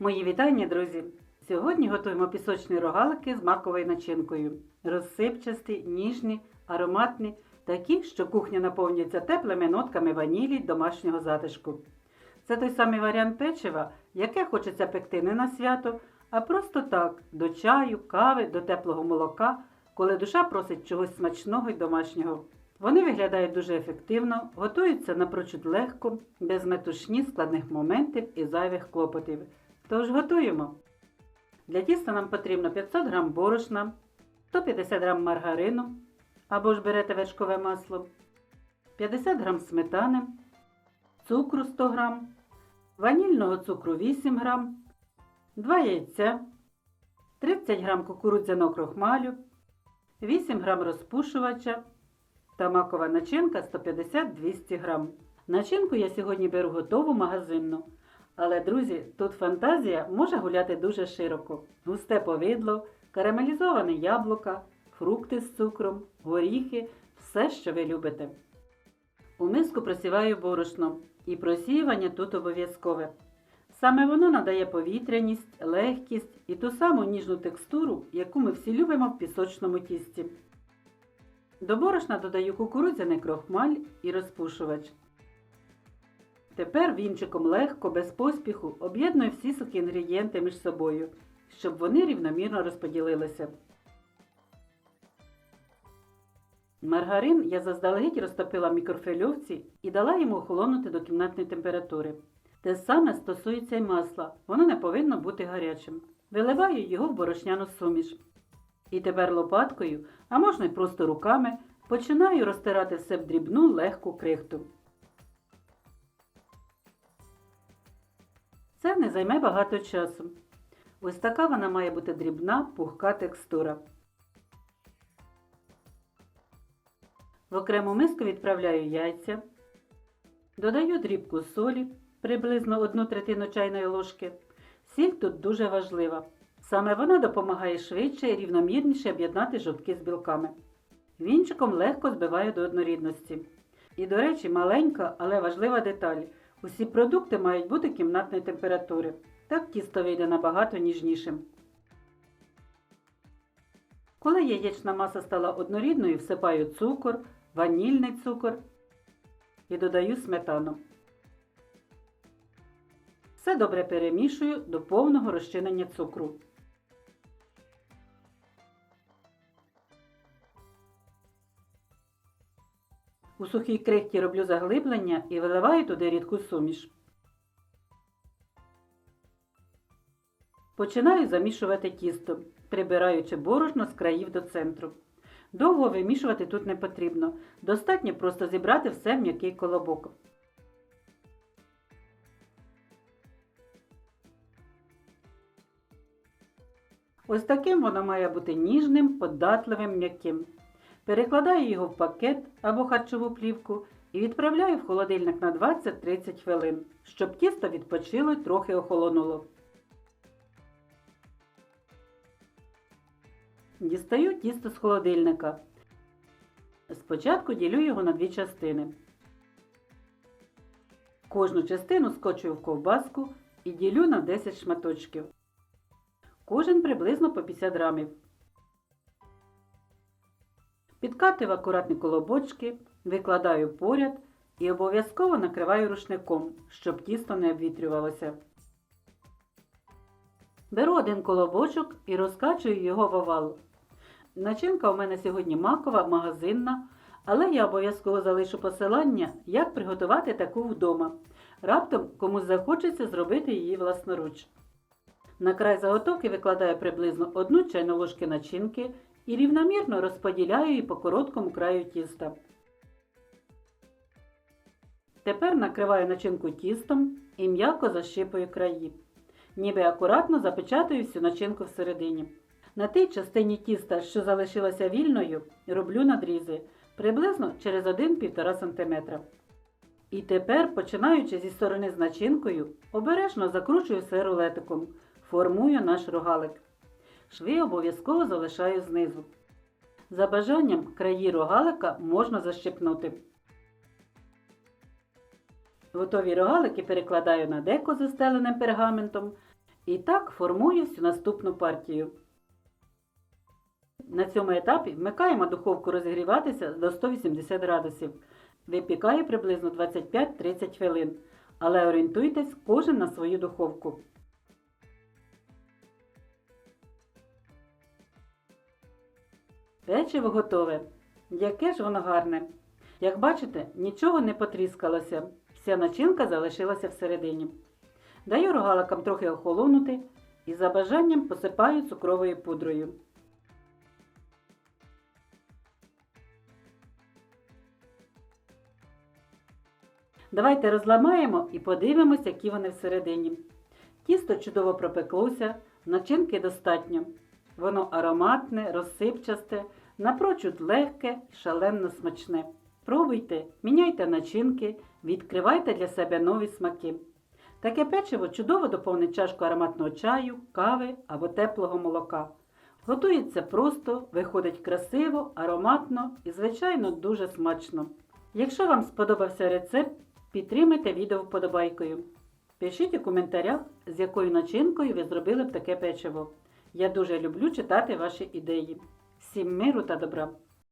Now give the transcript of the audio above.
Мої вітання, друзі! Сьогодні готуємо пісочні рогалики з маковою начинкою. Розсипчасті, ніжні, ароматні, такі, що кухня наповнюється теплими нотками ванілі домашнього затишку. Це той самий варіант печива, яке хочеться пекти не на свято, а просто так, до чаю, кави, до теплого молока, коли душа просить чогось смачного й домашнього. Вони виглядають дуже ефективно, готуються напрочуд легко, без метушні, складних моментів і зайвих клопотів. Тож готуємо. Для тіста нам потрібно 500 г борошна, 150 г маргарину або ж берете вершкове масло, 50 г сметани, цукру 100 г, ванільного цукру 8 г, 2 яйця, 30 г кукурудзяного крохмалю, 8 г розпушувача та макова начинка 150-200 г. Начинку я сьогодні беру готову магазинну. Але, друзі, тут фантазія може гуляти дуже широко. Густе повидло, карамелізоване яблука, фрукти з цукром, горіхи все, що ви любите. У миску просіваю борошно, і просіювання тут обов'язкове. Саме воно надає повітряність, легкість і ту саму ніжну текстуру, яку ми всі любимо в пісочному тісті. До борошна додаю кукурудзяний крохмаль і розпушувач. Тепер вінчиком легко, без поспіху об'єдную всі сухі інгредієнти між собою, щоб вони рівномірно розподілилися. Маргарин я заздалегідь розтопила в мікрофильовці і дала йому охолонути до кімнатної температури. Те саме стосується й масла, воно не повинно бути гарячим. Виливаю його в борошняну суміш. І тепер лопаткою, а можна й просто руками, починаю розтирати все в дрібну легку крихту. Не займе багато часу. Ось така вона має бути дрібна, пухка текстура. В окрему миску відправляю яйця, додаю дрібку солі, приблизно 1 третину чайної ложки. Сіль тут дуже важлива. Саме вона допомагає швидше і рівномірніше об'єднати жовтки з білками. Вінчиком легко збиваю до однорідності. І, до речі, маленька, але важлива деталь. Усі продукти мають бути кімнатної температури. Так тісто вийде набагато ніжнішим. Коли яєчна маса стала однорідною, всипаю цукор, ванільний цукор і додаю сметану. Все добре перемішую до повного розчинення цукру. У сухій крихті роблю заглиблення і виливаю туди рідку суміш. Починаю замішувати тісто, прибираючи борошно з країв до центру. Довго вимішувати тут не потрібно, достатньо просто зібрати все в м'який колобок. Ось таким воно має бути ніжним, податливим, м'яким. Перекладаю його в пакет або харчову плівку і відправляю в холодильник на 20-30 хвилин, щоб тісто відпочило й трохи охолонуло. Дістаю тісто з холодильника. Спочатку ділю його на дві частини. Кожну частину скочую в ковбаску і ділю на 10 шматочків. Кожен приблизно по 50 грамів. Підкатую в акуратні колобочки, викладаю поряд і обов'язково накриваю рушником, щоб тісто не обвітрювалося. Беру один колобочок і розкачую його в овал. Начинка у мене сьогодні макова, магазинна, але я обов'язково залишу посилання, як приготувати таку вдома. Раптом комусь захочеться зробити її власноруч. На край заготовки викладаю приблизно одну чайну ложки начинки і рівномірно розподіляю її по короткому краю тіста. Тепер накриваю начинку тістом і м'яко защипую краї. Ніби акуратно запечатую всю начинку всередині. На тій частині тіста, що залишилася вільною, роблю надрізи приблизно через 1-1,5 см. І тепер, починаючи зі сторони з начинкою, обережно закручую все рулетиком, формую наш рогалик. Шви обов'язково залишаю знизу. За бажанням краї рогалика можна защипнути. Готові рогалики перекладаю на деко застеленим пергаментом І так формую всю наступну партію. На цьому етапі вмикаємо духовку розігріватися до 180 градусів. Випікає приблизно 25-30 хвилин. Але орієнтуйтесь кожен на свою духовку. Печиво готове. Яке ж воно гарне. Як бачите, нічого не потріскалося. Вся начинка залишилася всередині. Даю рогаликам трохи охолонути і за бажанням посипаю цукровою пудрою. Давайте розламаємо і подивимося, які вони всередині. Тісто чудово пропеклося, начинки достатньо. Воно ароматне, розсипчасте, напрочуд легке і шалено смачне. Пробуйте, міняйте начинки, відкривайте для себе нові смаки. Таке печиво чудово доповнить чашку ароматного чаю, кави або теплого молока. Готується просто, виходить красиво, ароматно і, звичайно, дуже смачно. Якщо вам сподобався рецепт, підтримайте відео вподобайкою. Пишіть у коментарях, з якою начинкою ви зробили б таке печиво. Я дуже люблю читати ваші ідеї. Всім миру та добра!